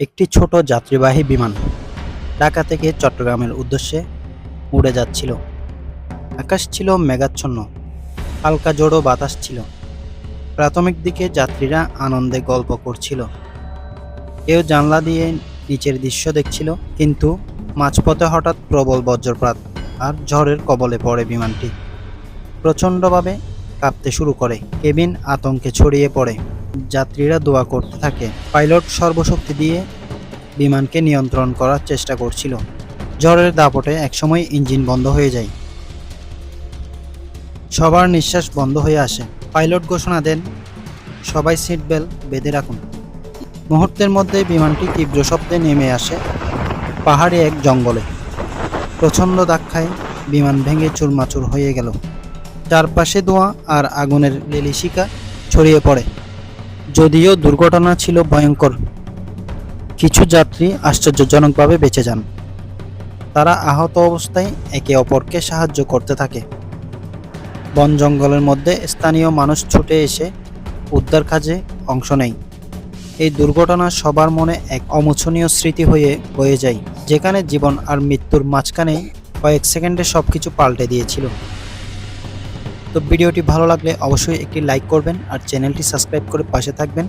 একটি ছোট যাত্রীবাহী বিমান ঢাকা থেকে চট্টগ্রামের উদ্দেশ্যে উড়ে যাচ্ছিল। আকাশ ছিল মেঘাচ্ছন্ন, হালকা জোড়ো বাতাস ছিল। প্রাথমিক দিকে যাত্রীরা আনন্দে গল্প করছিল। কেউ জানলা দিয়ে নিচের দৃশ্য দেখছিল, কিন্তু মাঝপথে হঠাৎ প্রবল বজ্রপাত আর ঝড়ের কবলে পড়ে বিমানটি। প্রচণ্ডভাবে কাঁপতে শুরু করে, কেবিন আতঙ্কে ছড়িয়ে পড়ে। যাত্রীরা দোয়া করতে থাকে। পাইলট সর্বশক্তি দিয়ে বিমানকে নিয়ন্ত্রণ করার চেষ্টা করছিল। ঝড়ের দাপটে একসময় ইঞ্জিন বন্ধ হয়ে যায়। সবার নিঃশ্বাস বন্ধ হয়ে আসে। পাইলট ঘোষণা দেন, সবাই সিট বেল্ট বেঁধে রাখুন। মুহূর্তের মধ্যে বিমানটি তীব্র শব্দে নেমে আসে পাহাড়ে এক জঙ্গলে। প্রচণ্ড দাক্ষায় বিমান ভেঙে চুরমাচুর হয়ে গেল। চারপাশে ধোঁয়া আর আগুনের লেলিশিকা ছড়িয়ে পড়ে। যদিও দুর্ঘটনা ছিল ভয়ঙ্কর। কিছু যাত্রী আশ্চর্যজনকভাবে বেঁচে যান। তারা আহত অবস্থায় একে অপরকে সাহায্য করতে থাকে। বন জঙ্গলের মধ্যে স্থানীয় মানুষ ছুটে এসে উদ্ধার কাজে অংশ নেয়। এই দুর্ঘটনা সবার মনে এক অমোচনীয় স্মৃতি হয়ে বয়ে যায়, যেখানে জীবন আর মৃত্যুর মাঝখানে কয়েক সেকেন্ডে সব কিছু পাল্টে দিয়েছিল। তো ভিডিওটি ভালো লাগলে অবশ্যই একটি লাইক করবেন আর চ্যানেলটি সাবস্ক্রাইব করে পাশে থাকবেন।